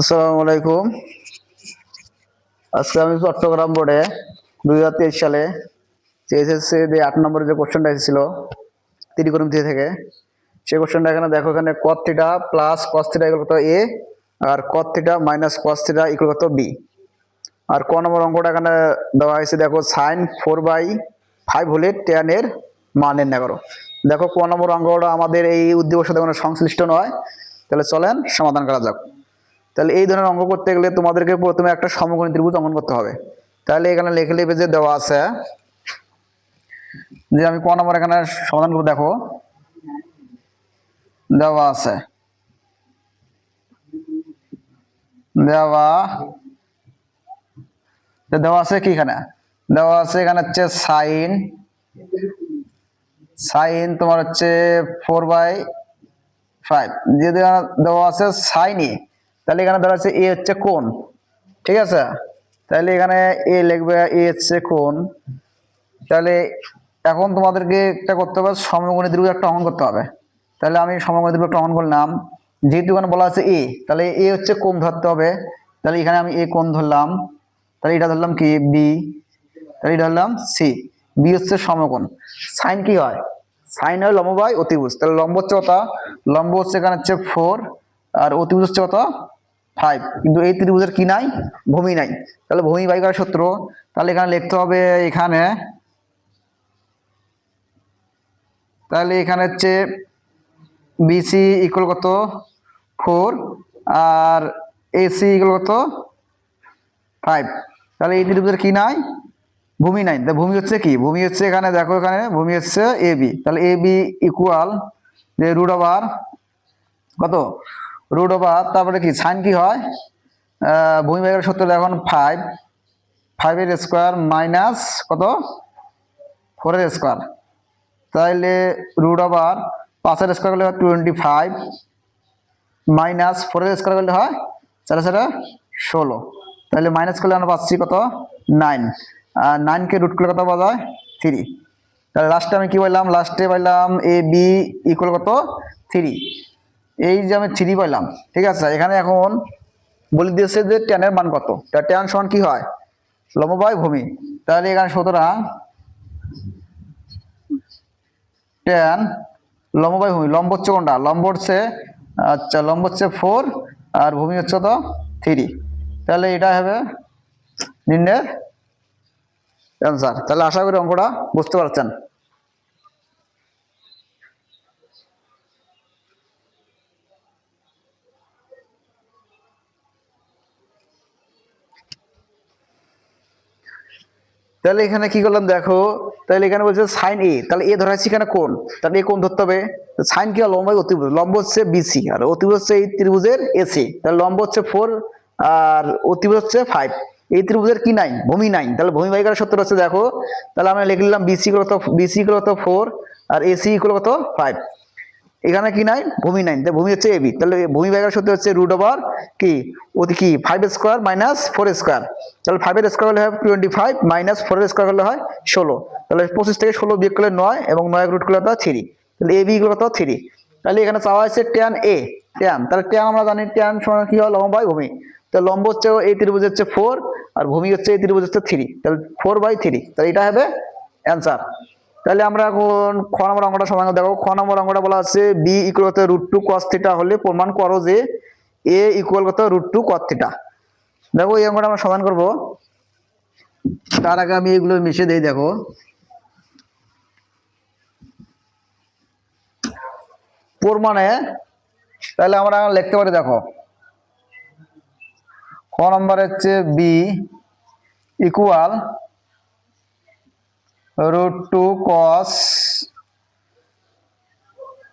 আসসালামু আলাইকুম আজকে আমি চট্টগ্রাম বোর্ডে দুই হাজার তেইশ সালে এসএসসি যে আট নম্বরের যে কোশ্চেনটা এসেছিল, ত্রিকোণমিতি থেকে সেই কোশ্চেনটা এখানে দেখো, এখানে কত theta plus cos theta equal কত এ আর কত theta minus cos theta equal কত বি আর ক নম্বর অঙ্কটা এখানে দেওয়া হয়েছে, দেখো সাইন ফোর বাই ফাইভ হলে টেনের মান নির্ণয় করো। দেখো, ক নম্বর অঙ্কটা আমাদের এই উদ্দীপকের সাথে কোনো সংশ্লিষ্ট নয়। তাহলে চলেন, সমাধান করা যাক। তাহলে এই ধরনের অঙ্ক করতে গেলে তোমাদেরকে প্রথমে একটা সমকোণী ত্রিভুজ অঙ্কন করতে হবে। তাহলে এখানে লেখে লিখে যে দেওয়া আছে, যে আমি ক নম্বর এখানে সমাধান করব, দেখো। দেওয়া আছে। দেওয়া দেওয়া আছে কি এখানে? দেওয়া আছে এখানে হচ্ছে সাইন সাইন তোমার হচ্ছে ফোর বাই ফাইভ যে দেওয়া আছে সাইন তাহলে এখানে দেওয়া আছে এ হচ্ছে কোন ঠিক আছে? তাহলে এখানে এ লিখবে এ হচ্ছে কোন তাহলে এখন তোমাদেরকে একটা করতে হবে সমকোণী ত্রিভুজ একটা অঙ্কন করতে হবে। তাহলে আমি সমকোণী ত্রিভুজ একটা অঙ্কন করলাম। যেহেতু এখানে বলা আছে এ তাহলে এ হচ্ছে কোন ধরতে হবে। তাহলে এখানে আমি এ কোন ধরলাম। তাহলে এটা ধরলাম কি? বি তাহলে এটা ধরলাম সি বি হচ্ছে সমকোণ। সাইন কি হয়? সাইন হয় লম্ব বাই অতিভুজ। তাহলে লম্ব হচ্ছে কত? লম্ব হচ্ছে এখানে হচ্ছে ফোর আর অতিভুজ হচ্ছে কত? ফাইভ কিন্তু এই ত্রিভুজের কি নাই? ভূমি নাই। তাহলে ভূমি বাই করার সূত্র। তাহলে এখানে লিখতে হবে এখানে। তাহলে এখানে হচ্ছে বিসি ইকুয়াল কত? ফোর আর এসি ইকুয়াল কত? ফাইভ তাহলে এই ত্রিভুজের কি নাই? ভূমি নাই। তা ভূমি হচ্ছে কি? ভূমি হচ্ছে এখানে, দেখো এখানে, ভূমি হচ্ছে এ বি তাহলে এ বি ইকুয়াল যে রুট ওভার কত? রুট ওভার তারপরে কি? সাইন কি হয়? ভূমি বেগের সত্তর এখন ফাইভ ফাইভের স্কোয়ার মাইনাস কত? ফোরের স্কোয়ার তাহলে রুট ওভার পাঁচের স্কোয়ার করলে হয় টোয়েন্টি ফাইভ মাইনাস ফোরের স্কোয়ার করলে হয় চারে চারে ষোলো। তাহলে মাইনাস করলে আমরা পাচ্ছি কত? নাইন আর নাইনকে রুট করলে কত পাওয়া যায়? থ্রি তাহলে লাস্টে আমি কি পাইলাম? লাস্টে পাইলাম এ বি ইকুয়াল কত? থ্রি এই যে আমি থ্রি পাইলাম, ঠিক আছে? এখানে এখন বলে দিয়েছে যে টেনের মান কত? তা টেন সমান কি হয়? লম্ব বাই ভূমি। তাহলে এখানে সুতরাং টেন লম্ব বাই ভূমি, লম্ব হচ্ছে কোনটা? লম্ব হচ্ছে আচ্ছা লম্ব হচ্ছে ফোর আর ভূমি হচ্ছে তো থ্রি তাহলে এটা হবে নিম্নের অ্যান্সার তাহলে আশা করি অঙ্কটা বুঝতে পারছেন। তাহলে এখানে কি করলাম দেখো? তাহলে এখানে বলছে সাইন এ তাহলে এ ধরা এখানে কোন তাহলে এ কোন ধরতে হবে? সাইন কি? লম্ব? অতিভুজ লম্ব হচ্ছে বিসি আর অতিভুজ হচ্ছে এই ত্রিভুজের এসি তাহলে লম্ব হচ্ছে ফোর আর অতিভুজ হচ্ছে ফাইভ এই ত্রিভুজের কি নাই ভূমি নাই তাহলে ভূমি বাইকার সত্তর হচ্ছে, দেখো। তাহলে আমরা লিখে নিলাম বিসি কত বিসি কত ফোর আর এসি কত? ফাইভ এখানে কি নাই ভূমি নাই তাহলে ভূমি হচ্ছে এবি তাহলে ভূমি ব্যাগের সত্যি হচ্ছে রুট ওভার কি? ওটি কি? Five square minus four square তাহলে ফাইভের স্কোয়ার হলে হয় টোয়েন্টি ফাইভ মাইনাস ফোরের স্কোয়ার হলে হয় ষোলো। তাহলে পঁচিশ থেকে ষোলো বিয়োগ করলে নয় এবং নয় রুট করলে তো থ্রি তাহলে এ বি গুলো তো থ্রি তাহলে এখানে চাওয়া হয়েছে ট্যান এ ট্যান তাহলে ট্যান আমরা জানি ট্যান সমান কি হয়? লম্ব বাই ভূমি। তাহলে লম্ব হচ্ছে এই ত্রিভুজ হচ্ছে ফোর আর ভূমি হচ্ছে এই ত্রিভুজ হচ্ছে থ্রি তাহলে ফোর বাই থ্রি তাহলে এটা হবে অ্যান্সার তাহলে আমরা এখন খ নম্বর অঙ্কটা সমাধান দেখো। খ নম্বর অঙ্কটা বলা আছে বি ইকুয়াল কত রুট টু কস থিটা হলে প্রমাণ করো যে এ ইকুয়াল কত রুট টু কস থিটা দেখো এই অঙ্কটা আমরা সমাধান করব। তার আগে আমি এগুলো মিশে দেই, দেখো। প্রমাণে তাহলে আমরা লিখতে পারি, দেখো। খ নম্বর হচ্ছে B equal root two cos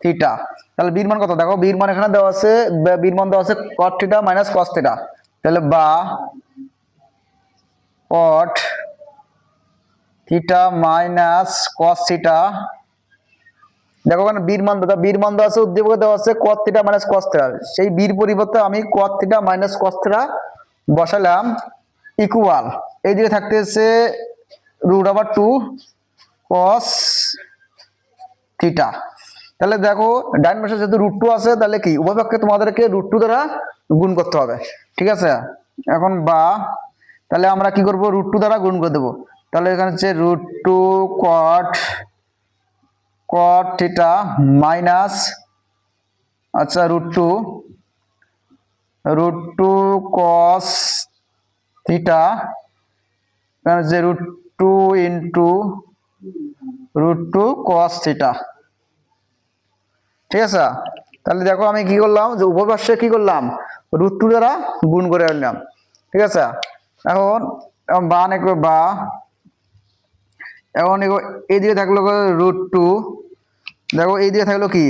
theta তাহলে বীর মান কত? দেখো বীর মান এখানে দেওয়া আছে বীর মান দেওয়া আছে cot theta minus cos theta তাহলে বা cot theta minus cos theta দেখো এখানে বীর মান দেওয়া বীর মান দেওয়া আছে, উদ্দীপকে দেওয়া আছে cot theta minus cos theta সেই বীর পরিবর্তে আমি cot theta minus cos theta বসালাম ইকুয়াল এইদিকে থাকতেছে root over two cos theta তাহলে দেখো, ডাইন পাশে যেহেতু রুট টু আছে, তাহলে কি? উভয় পক্ষে তোমাদেরকে রুট টু দ্বারা গুণ করতে হবে। ঠিক আছে? এখন বা, তাহলে আমরা কি করব? রুট টু দ্বারা গুণ করে দেবো। তাহলে এখানে হচ্ছে root two cot cot theta minus আচ্ছা root two root two cos theta যে root two into root two cos theta. ঠিক আছে? তাহলে দেখো আমি কি করলাম? যে পাশে কি করলাম? রুট টু দ্বারা গুণ করে আনলাম। ঠিক আছে? এখন এখন বা নেকো বা। এখন এগো এইদিকে থাকল রুট টু। দেখো এইদিকে থাকল কি?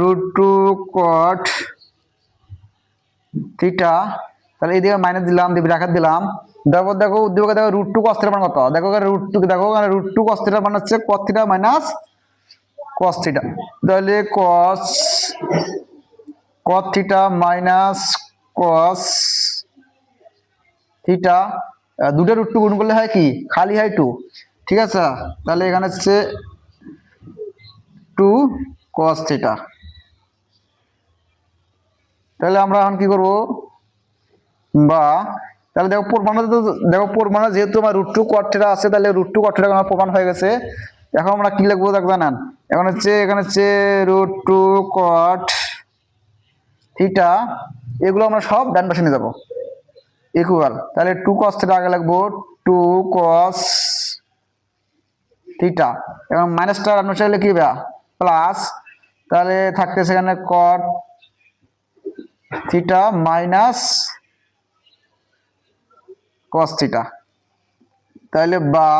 Root two cot theta. তাহলে এইদিকে মাইনাস দিলাম, দিয়ে ব্র্যাকেট দিলাম। তারপর দেখো, উদ্দীপকে, দেখো রুট টু কস্তিটা মান কত? দেখো রুট টু দেখো রুট টু কস্তিটা মান হচ্ছে cos theta minus cos theta তাহলে cos cos theta minus cos theta দুটো রুট টু গুণ করলে হয় কি? খালি হয় টু ঠিক আছে? তাহলে এখানে হচ্ছে টু কস থিটা তাহলে আমরা এখন কি করব? বা তাহলে দেখো প্রমাণে তো দেখো প্রমাণে যেহেতু আমার রুট টু কট্টেরা আছে, তাহলে রুট টু কট্টেরা আমার প্রমাণ হয়ে গেছে। এখন আমরা কি লিখব দেখ জানান। এখন হচ্ছে, এখানে হচ্ছে রুট টু কট থিটা এগুলো আমরা সব ডান পাশে নিয়ে যাব। ইকুয়াল তাহলে টু কস থিটা আগে লাগবো টু কস থিটা এবং মাইনাসটা ডান পাশে হবে প্লাস তাহলে থাকতে সেখানে cot theta minus cos theta তাহলে বা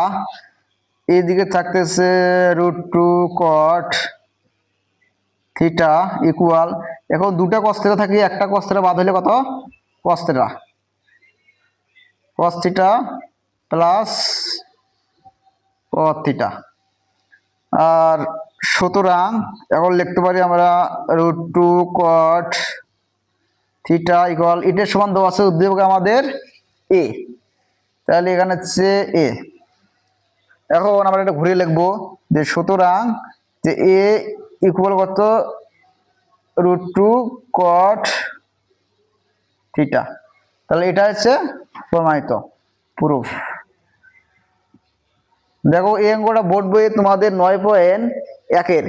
এইদিকে থাকতেছে root two cot theta equal এখন দুটা কস থিটা থাকি, একটা কস থিটা বাদ হলে কত? Cos theta cos theta plus cos theta আর সুতরাং এখন লিখতে পারি আমরা root two cot theta equal ইটের সমান দেওয়া আছে উদ্দীপকে আমাদের এ তাহলে এখানে হচ্ছে এ। এখন আমরা এটা ঘুরিয়ে লিখব যে সুতরাং যে এ ইকুয়াল কত? রুট টু কট থিটা তাহলে এটা হচ্ছে প্রমাণিত প্রুফ দেখো এই অঙ্কটা বোর্ড বইয়ে তোমাদের নয় পয়েন্ট একের।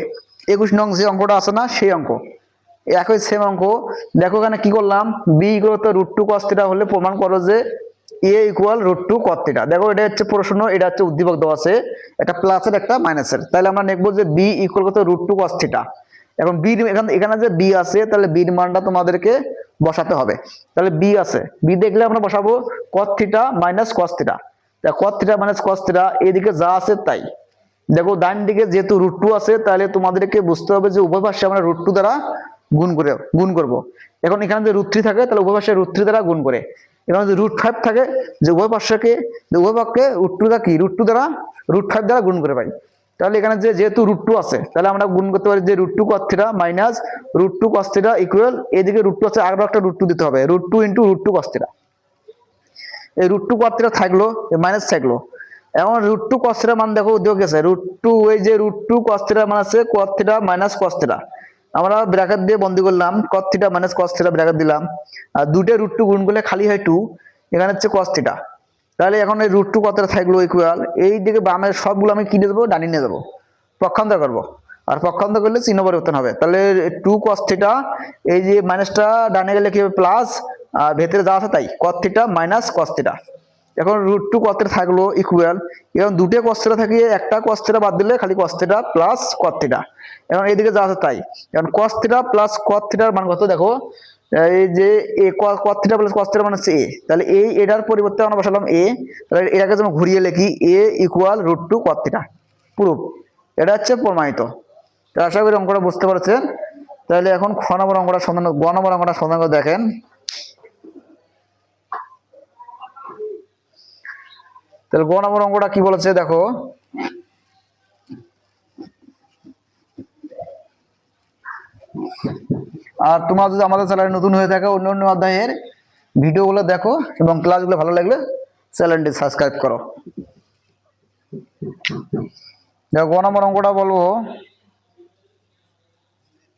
একুশ নং যে অঙ্কটা আছে না, সেই অঙ্ক। একই সেম অঙ্ক। দেখো এখানে কি করলাম? বি ইকুয়াল তো রুট টু কস্তিটা হলে প্রমাণ করো যে A equal root two cos theta দেখো, এটা হচ্ছে প্রশ্ন, এটা হচ্ছে উদ্দীপক দেওয়া আছে। একটা প্লাসের একটা মাইনাসের তাহলে আমরা লিখব যে বি ইকুয়াল কত? রুট টু কস্তিটা এখন বি এখানে এখানে যে বি আছে, তাহলে বির মানটা তোমাদেরকে বসাতে হবে। তাহলে বি আছে। বি দেখলে আমরা বসাবো cos theta minus cos theta cos theta minus cos theta এদিকে যা আছে তাই। দেখো, ডান দিকে যেহেতু রুট টু আছে, তাহলে তোমাদেরকে বুঝতে হবে যে উভয় আমরা রুট টু দ্বারা গুণ করে গুণ করব। এখন এখানে যে রুট থ্রি থাকে, তাহলে উভয় রুট থ্রি দ্বারা গুণ করে। এখানে যদি রুট ফাইভ থাকে যে উভয় পাশকে যে উভয় পক্ষে রুট টু দ্বারা কি রুট টু দ্বারা রুট ফাইভ দ্বারা গুণ করে পাই তাহলে এখানে যে যেহেতু রুট টু আছে তাহলে আমরা গুণ করতে পারি যে root two cos theta minus root two cos theta equal এদিকে রুট টু আছে আরও একটা রুট টু দিতে হবে root two into root two cos theta এই রুট টু কস্থিটা থাকল মাইনাস থাকল এখন রুট টু কস্থিটা মান দেখো উদ্যোগ গেছে রুট টু এই যে রুট টু কস্থিটা মান আছে কস্থিটা মাইনাস কস্থিটা আমরা ব্র্যাকেট দিয়ে বন্দি করলাম কস্থিটা মাইনাস কস্থিটা ব্র্যাকেট দিলাম। আর দুটো রুট টু গুণ করলে খালি হয় টু এখানে হচ্ছে কস্থিটা তাহলে এখন এই রুট টু কতটা থাকল ইকুয়াল এই দিকে বামের সবগুলো আমি কিনে দেবো? ডানি নিয়ে দেবো। পক্ষান্তর করব। আর পক্ষান্তর করলে চিহ্ন পরিবর্তন হবে। তাহলে টু কস থিটা এই যে মাইনাসটা ডানে গেলে কি হবে? প্লাস আর ভেতরে যা আছে তাই cos theta minus cos theta এখন রুট টু কস্তেটা থাকল ইকুয়াল এখন দুটো কস্তেটা থাকিয়ে একটা কস্তেটা বাদ দিলে খালি কস্তেটা প্লাস কস্তিটা এখন এইদিকে যা আছে তাই। এখন কস্তিটা প্লাস কস্তিটার মান কত দেখো? এই যে এ কস্তিটা প্লাস কস্তিটা মানে হচ্ছে এ। তাহলে এই এটার পরিবর্তে আমরা বসালাম এ। তাহলে এটাকে যেমন ঘুরিয়ে লিখি, A equal root two cos theta proof এটা হচ্ছে প্রমাণিত। তো আশা করি অঙ্কটা বুঝতে পারছেন। তাহলে এখন খ নম্বর অঙ্কটা সন্ধান গ নম্বর অঙ্কটা সন্ধান দেখেন। তাহলে গ নম্বর অঙ্কটা কি বলেছে দেখো? আর তোমরা যদি আমাদের চ্যানেলে নতুন হয়ে থাকো, অন্য অন্য অধ্যায়ের ভিডিওগুলো দেখো এবং ক্লাসগুলো ভালো লাগলে চ্যানেলটি সাবস্ক্রাইব করো। দেখো গ নম্বর অঙ্কটা বলব।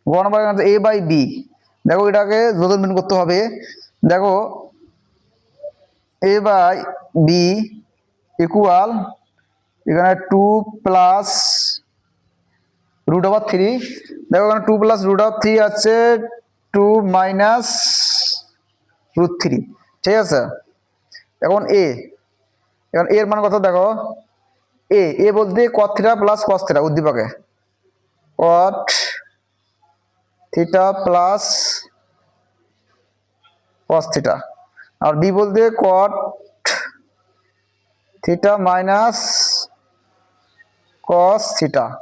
গ নম্বর এ বাই বি দেখো, এটাকে বিন করতে হবে। দেখো এ বাই বি ইকুয়াল এখানে two plus root over three দেখো এখানে two plus root over three আছে টু মাইনাস রুট থ্রি ঠিক আছে? এখন এ এখন এর মান কত দেখো? এ এ বলতে cot theta plus cos theta উদ্দীপকে। Cot theta plus cos theta আর বি বলতে cot theta minus cos theta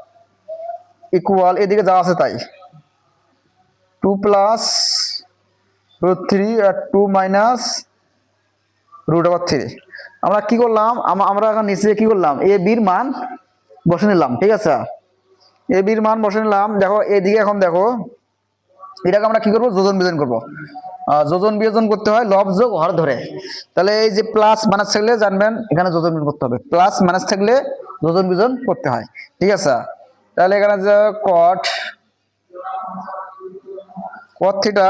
equal এদিকে যা আছে তাই। টু প্লাস রুট থ্রি আর two minus root over three আমরা কি করলাম? আম- আমরা এখন নিচে কি করলাম? এ বির মান বসে নিলাম, ঠিক আছে? এ বির মান বসে নিলাম। দেখো, এদিকে এখন দেখো এটাকে আমরা কি করব? যোজন বিয়োজন করব। যোজন বিয়োজন করতে হয় লব যোগ হর ধরে। তাহলে এই যে প্লাস মাইনাস থাকলে জানবেন এখানে যোজন বিয়োজন করতে হবে। প্লাস মাইনাস থাকলে যোজন বিয়োজন করতে হয়। ঠিক আছে? তাহলে এখানে যে cot cot theta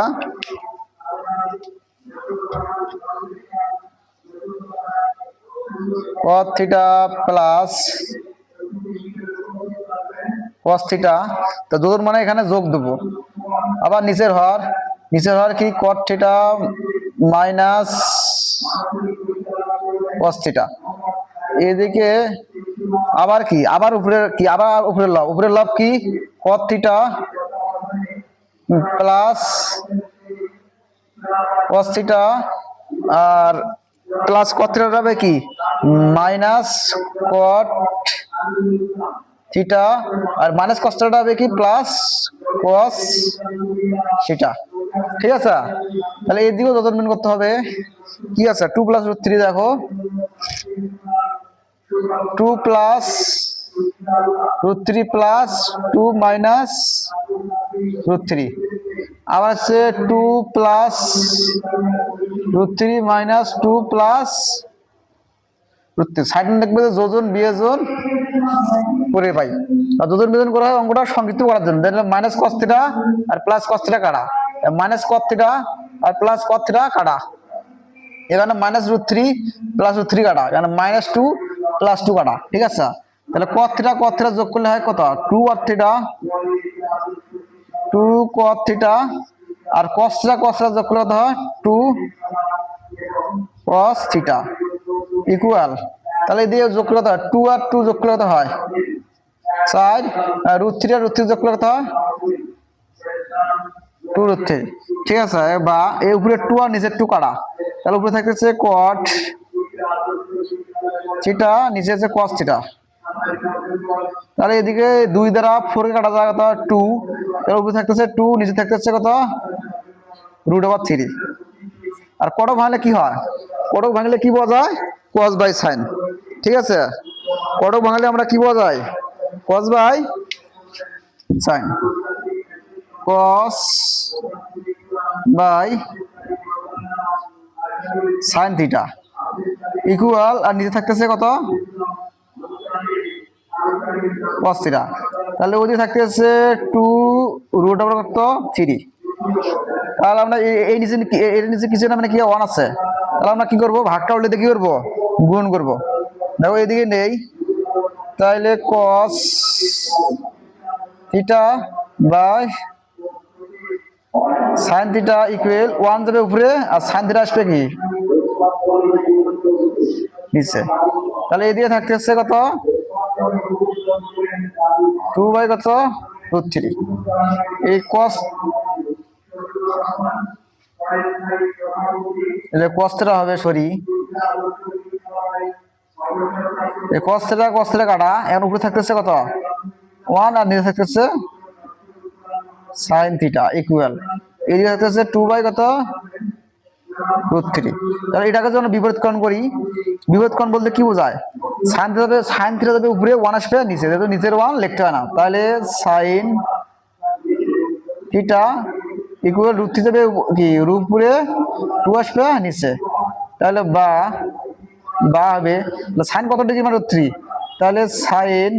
cos theta plus cos theta তো যোজন মানে এখানে যোগ দেবো। আবার নিচের হর নিচের হর কি? cot theta minus cos theta এদিকে আবার কি? আবার উপরের কি? আবার উপরের লব। উপরের লব কি? cot theta plus cos theta আর প্লাস কত থিটা হবে কি? মাইনাস কট থিটা আর মাইনাস কস থিটা হবে কি? প্লাস কস থিটা ঠিক আছে? তাহলে এর দিকেও যোজন করতে হবে। কি আছে? টু প্লাস রুট থ্রি দেখো। Two plus root three plus two minus root three আবার আছে two plus root three minus two plus root three side দেখবে যোজন, বিয়োজন। করে পাই আর যোজন বিয়োজন করা হয় অঙ্কটা সংক্ষিপ্ত করার জন্য। মাইনাস কস থিটা আর প্লাস কস থিটা কাটা। মাইনাস কস থিটা আর প্লাস কস থিটা কাটা। এখানে minus root three plus root three কাটা। এখানে মাইনাস টু প্লাস টু কাটা। ঠিক আছে? তাহলে কত থিটা কত থিটা যোগ করলে হয় কত? টু আর থিটা টু কট থিটা আর কস থিটা কস থিটা যোগ করলে কত হয়? টু কস থিটা ইকুয়াল তাহলে দিয়ে যোগ করলে কত হয়? টু আর টু যোগ করলে কত হয়? চার রুট থ্রি আর রুট থ্রি যোগ করলে কত টু রুট থ্রি ঠিক আছে, বা এই উপরে টু আর নিচে টু কাটা তাহলে উপরে থাকতেছে কট থিটা নিচে আছে কস থিটা তাহলে এদিকে দুই দ্বারা ফোর কাটা যায় কত টু তার উপরে থাকতেছে টু নিচে থাকতেছে কত? রুট ওভার থ্রি আর কটক ভাঙলে কি হয়? কটক ভাঙলে কি যায়? কস বাই সাইন ঠিক আছে? কটক ভাঙলে আমরা কি পাওয়া cos by sine. Cos by sine theta. Equal আর নিচে থাকতেছে কত? cos theta. তাহলে ওদিকে থাকতেছে টু রুট ওভার কত? থ্রি। তাহলে আমরা এই- নিচে এর নিচে কিছু না মানে কি ওয়ান আছে? তাহলে আমরা কি করব? ভাগটা উল্টে কি করব? গুণ করব। দেখো এদিকে নেই। তাহলে cos theta by sine theta equal one যাবে উপরে আর সাইন থিটা আসবে কি? নিচে। তাহলে এদিকে হচ্ছে কত? টু বাই কত? রুট থ্রি এই কস কস্তটা হবে সরি এই কস্তটা কস্তটা কাটা এখন উপরে থাকতেছে কত? ওয়ান আর নিচে থাকতেছে সাইন থিটা ইকুয়াল এদিকে থাকতেছে টু বাই কত? রুট থ্রি তাহলে এটাকে যখন বিপরীতকরণ করি, বিপরীতকরণ বলতে কি বোঝায়? সাইন থিটা সাইন থিটা যাবে উপরে ওয়ান আসবে, নিচে। নিচের ওয়ান লিখতে হয় না। তাহলে sine theta equal root three যাবে কি, রুট উপরে টু আসবে, নিচে। তাহলে বা বা হবে সাইন কত ডিগ্রি মানে থ্রি তাহলে সাইন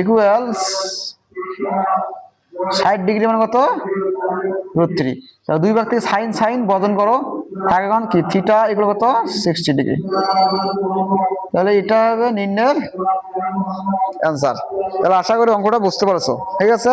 ইকুয়ালস ষাট ডিগ্রি মানে কত? রুট থ্রি তাহলে দুই ভাগ থেকে সাইন সাইন বদন করো থাকে এখন কি? থিটা এগুলো কত? সিক্সটি ডিগ্রি তাহলে এটা হবে নির্ণয়ের অ্যান্সার তাহলে আশা করি অঙ্কটা বুঝতে পারছ। ঠিক আছে?